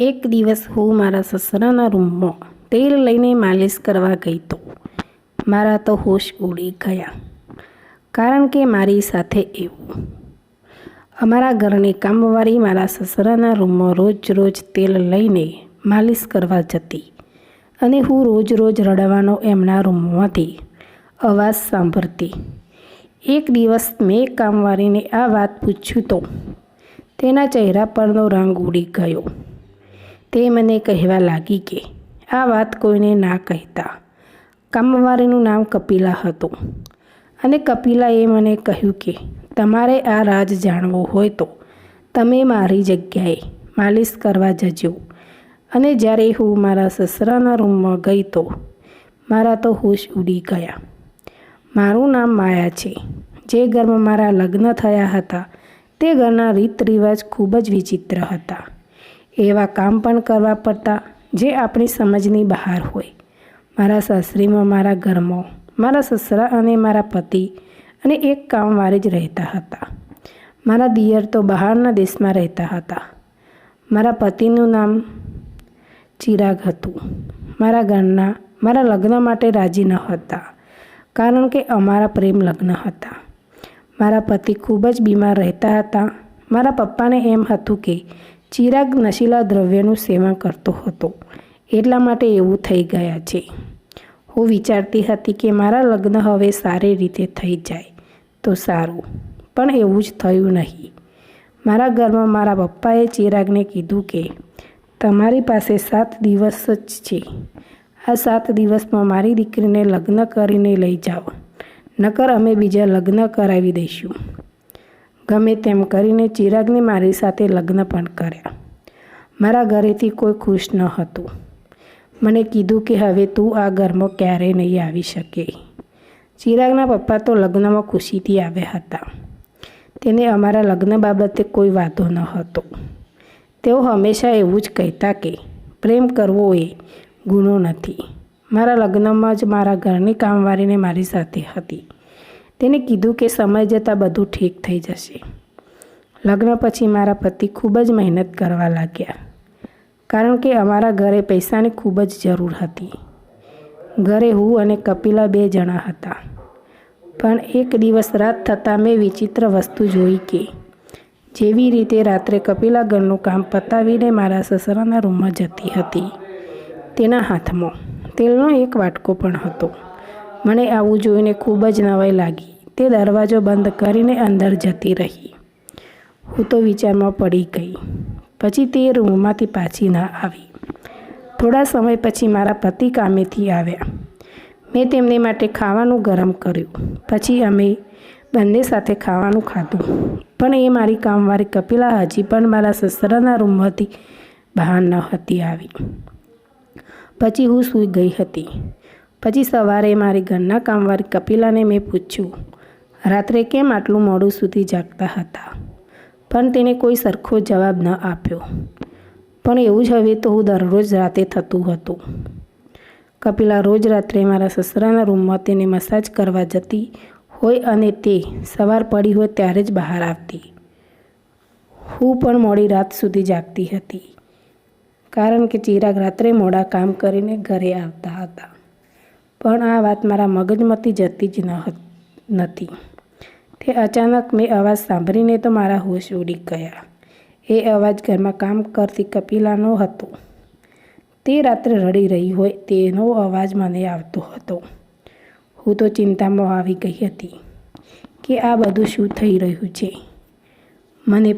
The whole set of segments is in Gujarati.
એક દિવસ હું મારા સસરાના રૂમમાં તેલ લઈને માલિશ કરવા ગઈ તો. મારા તો હોશ ઉડી ગયા. કારણ કે મારી સાથે એવું. અમારા ઘરની કામવાળી મારા સસરાના રૂમમાં રોજ રોજ તેલ લઈને માલિશ કરવા જતી અને હું રોજ રોજ રડવાનો એમના રૂમમાંથી અવાજ સાંભળતી. એક દિવસ મેં કામવાળીને આ વાત પૂછ્યું તો તેના ચહેરા પરનો રંગ ઉડી ગયો. તે મને કહેવા લાગી કે, આ વાત કોઈને ના કહેતા. કામવાળીનું નામ કપિલા હતું. અને કપિલાએ મને કહ્યું કે, તમારે આ રાજ જાણવો હોય તો તમે મારી જગ્યાએ માલિશ કરવા જજો. અને જ્યારે હું મારા સસરાના રૂમમાં ગઈ તો મારા તો હોશ ઉડી ગયા. મારું નામ માયા છે. જે ઘરમાં મારા લગ્ન થયા હતા તે ઘરના રીત રિવાજ ખૂબ જ વિચિત્ર હતા. એવા કામ પણ કરવા પડતા જે આપણી સમજની બહાર હોય. મારા સાસરીમાં મારા ઘરમાં, મારા સસરા અને મારા પતિ અને એક કામવાળી જ રહેતા હતા. મારા દિયર તો બહારના દેશમાં રહેતા હતા. મારા પતિનું નામ ચિરાગ હતું. મારા ઘરના, મારા લગ્ન માટે રાજી ન હતા, કારણ કે અમારા પ્રેમ લગ્ન હતા. મારા પતિ ખૂબ જ બીમાર રહેતા હતા. મારા પપ્પાને એમ હતું કે ચિરાગ નશીલા દ્રવ્યનું સેવન કરતો હતો. એટલા માટે એવું થઈ ગયા છે. હું વિચારતી હતી કે મારા લગ્ન હવે સારી રીતે થઈ જાય તો સારું, પણ એવું જ થયું નહીં. મારા ઘરમાં મારા પપ્પાએ ચિરાગને કીધું કે, તમારી પાસે સાત દિવસ જ છે. આ સાત દિવસમાં મારી દીકરીને લગ્ન કરીને લઈ જાઓ. નકર અમે બીજા લગ્ન કરાવી દઈશું. ગમે તેમ કરીને ચિરાગને મારી સાથે લગ્ન પણ કર્યા. મારા ઘરેથી કોઈ ખુશ ન હતું. મને કીધું કે હવે તું આ ઘરમાં ક્યારેય નહીં આવી શકે. ચિરાગના પપ્પા તો લગ્નમાં ખુશીથી આવ્યા હતા. તેને અમારા લગ્ન બાબતે કોઈ વાંધો ન હતો. તેઓ હંમેશા એવું જ કહેતા કે પ્રેમ કરવો એ ગુનો નથી. મારા લગ્નમાં જ મારા ઘરની કામવાળીને મારી સાથે હતી. તેને કીધું કે સમય જતાં બધું ઠીક થઈ જશે. લગ્ન પછી મારા પતિ ખૂબ જ મહેનત કરવા લાગ્યા, કારણ કે અમારા ઘરે પૈસાની ખૂબ જ જરૂર હતી. ઘરે હું અને કપિલા બે જણા હતા. પણ એક દિવસ રાત થતાં મેં વિચિત્ર વસ્તુ જોઈ કે, જેવી રીતે રાત્રે કપિલા ઘરનું કામ પતાવીને મારા સસરાના રૂમમાં જતી હતી, તેના હાથમાં તેલનો એક વાટકો પણ હતો. મને આવું જોઈને ખૂબ જ નવાઈ લાગી. તે દરવાજો બંધ કરીને અંદર જતી રહી. હું તો વિચારમાં પડી ગઈ. પછી તે રૂમમાંથી પાછી ના આવી. થોડા સમય પછી મારા પતિ કામેથી આવ્યા. મેં તેમને માટે ખાવાનું ગરમ કર્યું. પછી અમે બંને સાથે ખાવાનું ખાધું. પણ એ મારી કામવાળી કપિલા હજી પણ મારા સસરાના રૂમમાંથી બહાર ન હતી આવી. પછી હું સૂઈ ગઈ હતી. પછી સવારે મારી ઘરના કામવાળી કપિલાને મેં પૂછ્યું રાત્રે કેમ આટલું મોડું સુધી જાગતા હતા? પણ તેને કોઈ સરખો જવાબ ન આપ્યો. પણ એવું જ હવે તો હું દરરોજ રાતે થતું હતું. કપિલા રોજ રાત્રે મારા સસરાના રૂમમાં તેને મસાજ કરવા જતી હોય અને તે સવાર પડી હોય ત્યારે જ બહાર આવતી. હું પણ મોડી રાત સુધી જાગતી હતી, કારણ કે ચિરાગ રાત્રે મોડા કામ કરીને ઘરે આવતા હતા. પણ આ વાત મારા મગજમાંથી જતી જ ન નથી. તે અચાનક મેં અવાજ સાંભળીને તો મારા હોશ ઉડી ગયા. એ અવાજ ઘરમાં કામ કરતી કપિલાનો હતો. તે રાત્રે રડી રહી હોય તેનો અવાજ મને આવતો હતો. હું તો ચિંતામાં આવી ગઈ હતી કે આ બધું શું થઈ રહ્યું છે. મને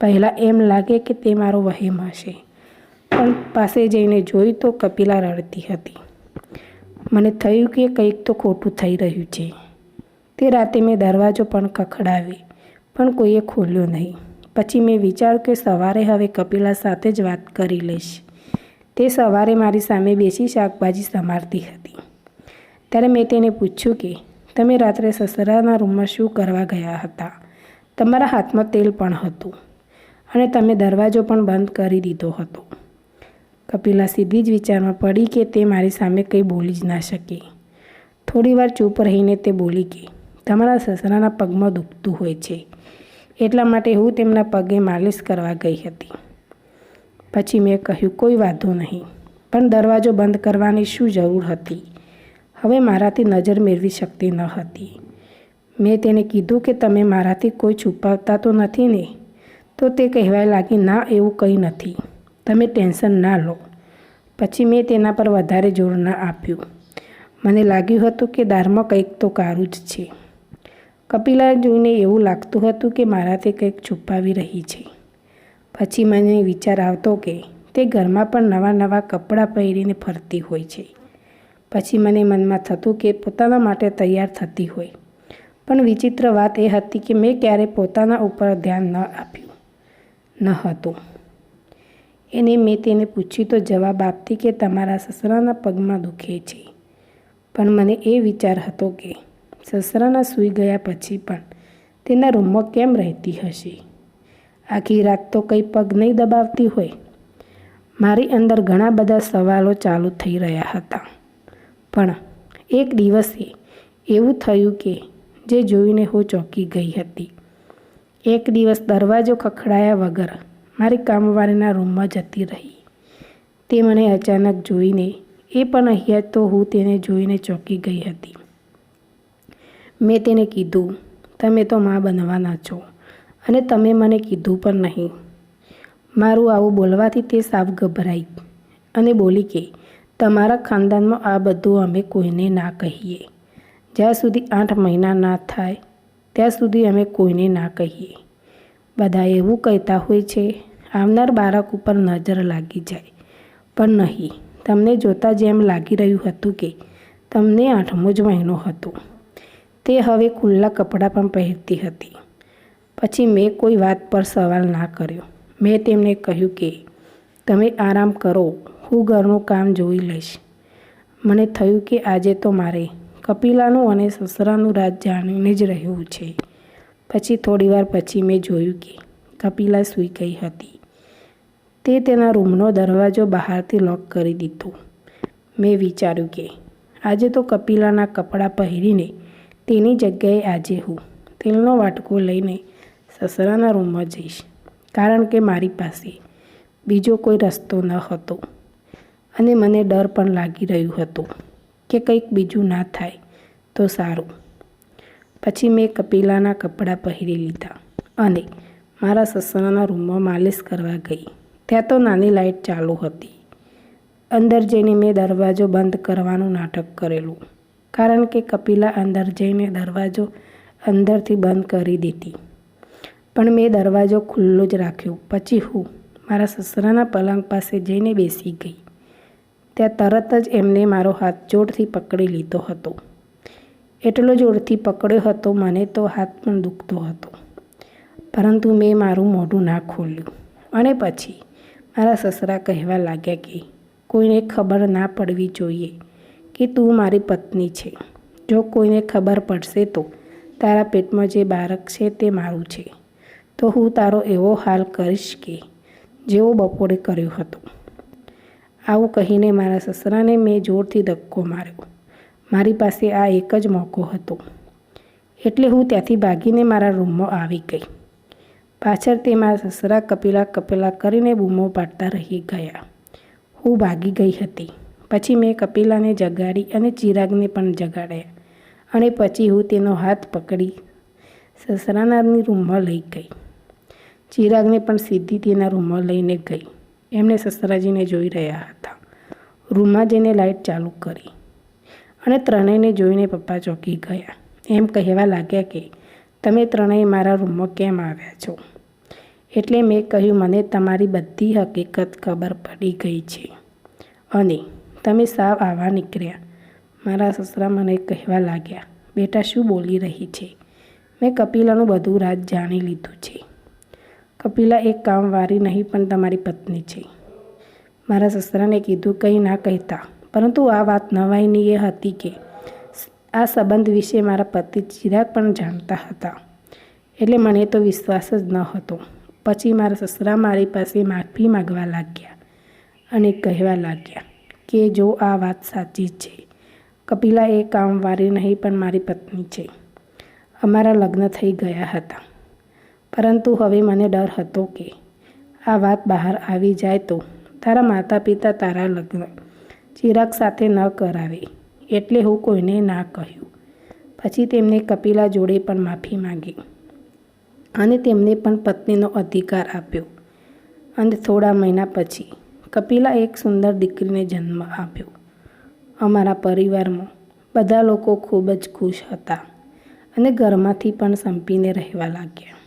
પહેલાં એમ લાગે કે તે મારો વહેમ હશે પણ પાસે જઈને જોઈ તો કપિલા રડતી હતી. મને થયું કે કંઈક તો ખોટું થઈ રહ્યું છે. તે રાતે મેં દરવાજો પણ ખખડાવી, પણ કોઈએ ખોલ્યો નહીં. પછી મેં વિચાર્યું કે સવારે હવે કપિલા સાથે જ વાત કરી લઈશ. તે સવારે મારી સામે બેસી શાકભાજી સમારતી હતી. ત્યારે મેં તેને પૂછ્યું કે, તમે રાત્રે સસરાના રૂમમાં શું કરવા ગયા હતા? તમારા હાથમાં તેલ પણ હતું અને તમે દરવાજો પણ બંધ કરી દીધો હતો. કપિલા સીધી જ વિચારમાં પડી કે તે મારી સામે કંઈ બોલી જ ના શકે. થોડીવાર ચૂપ રહીને તે બોલી કે તમારા સસરાના પગમાં દુખતું હોય છે. એટલા માટે હું તેમના પગે માલિશ કરવા ગઈ હતી. પછી મેં કહ્યું, કોઈ વાંધો નહીં. પણ દરવાજો બંધ કરવાની શું જરૂર હતી? હવે મારાથી નજર મેળવી શકતી ન હતી. મેં તેને કીધું કે તમે મારાથી કોઈ છુપાવતા તો નથી ને? તો તે કહેવાય લાગી, ના, એવું કંઈ નથી. તમે ટેન્શન ના લો. પછી મેં તેના પર વધારે જોર ના આપ્યું. મને લાગ્યું હતું કે દારમાં કંઈક તો કારું જ છે. કપિલા જોઈને એવું લાગતું હતું કે મારાથી કંઈક છુપાવી રહી છે. પછી મને વિચાર આવતો કે તે ઘરમાં પણ નવા નવા કપડાં પહેરીને ફરતી હોય છે. પછી મને મનમાં થતું કે પોતાના માટે તૈયાર થતી હોય. પણ વિચિત્ર વાત એ હતી કે મેં ક્યારે પોતાના ઉપર ધ્યાન ન આપ્યું. ન હતું. એને મેં તેને પૂછ્યું તો જવાબ આપતી કે તમારા સસરાના પગમાં દુખે છે. પણ મને એ વિચાર હતો કે સસરાના સૂઈ ગયા પછી પણ તેના રૂમમાં કેમ રહેતી હશે? આખી રાત તો કંઈ પગ નહીં દબાવતી હોય. મારી અંદર ઘણા બધા સવાલો ચાલુ થઈ રહ્યા હતા. પણ એક દિવસે એવું થયું કે જે જોઈને હું ચોંકી ગઈ હતી. એક દિવસ દરવાજો ખખડાયા વગર મારી કામવાળીના રૂમમાં જતી રહી. તે મને અચાનક જોઈને, એ પણ અહીંયા તો હું તેને જોઈને ચોંકી ગઈ હતી. મેં તેને કીધું, તમે તો મા બનવાના છો અને તમે મને કીધું પણ નહીં. મારું આવું બોલવાથી તે સાફ ગભરાઈ અને બોલી કે, તમારા ખાનદાનમાં આ બધું અમે કોઈને ના કહીએ. જ્યાં સુધી આઠ મહિના ના થાય, ત્યાં સુધી અમે કોઈને ના કહીએ. બધા એવું કહેતા હોય છે, આવનાર બાળક ઉપર નજર લાગી જાય. પણ નહીં, તમને જોતાં જ એમ લાગી રહ્યું હતું કે, તમને આઠમો જ મહિનો હતો. તે હવે ખુલ્લા કપડાં પણ પહેરતી હતી. પછી મેં કોઈ વાત પર સવાલ ના કર્યો. મેં તેમને કહ્યું કે, તમે આરામ કરો, હું ઘરનું કામ જોઈ લઈશ. મને થયું કે આજે તો મારે કપિલાનું અને સસરાનું રાજ જાણીને જ રહ્યું છે. પછી થોડીવાર પછી મેં જોયું કે કપિલા સૂઈ ગઈ હતી. તે તેના રૂમનો દરવાજો બહારથી લોક કરી દીધો. મેં વિચાર્યું કે, આજે તો કપિલાના કપડાં પહેરીને તેની જગ્યાએ આજે હું તેલનો વાટકો લઈને સસરાના રૂમમાં જઈશ. કારણ કે મારી પાસે બીજો કોઈ રસ્તો ન હતો અને મને ડર પણ લાગી રહ્યું હતું કે કંઈક બીજું ના થાય તો સારું. પછી મેં કપિલાના કપડાં પહેરી લીધા અને મારા સસરાના રૂમમાં માલિશ કરવા ગઈ. ત્યાં તો નાની લાઇટ ચાલુ હતી. અંદર જઈને મેં દરવાજો બંધ કરવાનું નાટક કરેલું. કારણ કે કપિલા અંદર જઈને દરવાજો અંદરથી બંધ કરી દીધી. પણ મેં દરવાજો ખુલ્લો જ રાખ્યો. પછી હું મારા સસરાના પલંગ પાસે જઈને બેસી ગઈ. ત્યાં તરત જ એમને મારો હાથ જોરથી પકડી લીધો હતો. એટલો જોરથી પકડ્યો હતો, મને તો હાથ પણ દુખતો હતો. પરંતુ મેં મારું મોઢું ના ખોલ્યું. અને પછી મારા સસરા કહેવા લાગ્યા કે કોઈને ખબર ના પડવી જોઈએ. કે તું મારી પત્ની છે. જો કોઈને ખબર પડશે તો, તારા પેટમાં જે બાળક છે તે મારું છે. તો હું તારો એવો હાલ કરીશ કે, જેવો બપોરે કર્યો હતો. આવું કહીને મારા સસરાને મેં જોરથી ધક્કો માર્યો. મારી પાસે આ એક જ મોકો હતો. એટલે હું ત્યાંથી ભાગીને મારા રૂમમાં આવી ગઈ. પાછળ તે મારા સસરા કપિલા કપિલા કરીને બૂમો પાડતા રહી ગયા. હું ભાગી ગઈ હતી. પછી મેં કપિલાને જગાડી અને ચિરાગને પણ જગાડ્યા. અને પછી હું તેનો હાથ પકડી. સસરાનાની રૂમમાં લઈ ગઈ. ચિરાગને પણ સીધી તેના રૂમમાં લઈને ગઈ. એમને સસરાજીને જોઈ રહ્યા હતા. રૂમમાં જઈને લાઇટ ચાલુ કરી. અને ત્રણેયને જોઈને પપ્પા ચોંકી ગયા. એમ કહેવા લાગ્યા કે, તમે ત્રણેય મારા રૂમમાં કેમ આવ્યા છો? એટલે મેં કહ્યું, મને તમારી બધી હકીકત ખબર પડી ગઈ છે. અને તમે સાવ આવા નીકળ્યા. મારા સસરા મને કહેવા લાગ્યા, બેટા, શું બોલી રહી છે? મેં કપિલાનું બધું રાજ જાણી લીધું છે. કપિલા એક કામવાળી નહીં, પણ તમારી પત્ની છે. મારા સસરાને કીધું, કંઈ ના કહેતા. પરંતુ આ વાત નવાઈની એ હતી કે, આ સંબંધ વિશે મારા પતિ ચિરાગ પણ જાણતા હતા. એટલે મને તો વિશ્વાસ જ ન હતો. પછી મારા સસરા મારી પાસે માફી માગવા લાગ્યા અને કહેવા લાગ્યા કે જો આ વાત સાચી છે. કપિલા એ કામવાળી નહીં પણ મારી પત્ની છે. અમારા લગ્ન થઈ ગયા હતા. પરંતુ હવે મને ડર હતો કે આ વાત બહાર આવી જાય તો તારા માતા પિતા તારા લગ્ન ચિરાગ સાથે ન કરાવે એટલે હું કોઈને ના કહ્યું. પછી તેમને કપિલા જોડે પણ માફી માંગી અને તેમને પણ પત્નીનો અધિકાર આપ્યો. અને થોડા મહિના પછી કપિલા એક સુંદર દીકરીને જન્મ આપ્યો. અમારા પરિવારમાં બધા લોકો ખૂબ જ ખુશ હતા અને ઘરમાંથી પણ સંપીને રહેવા લાગ્યા.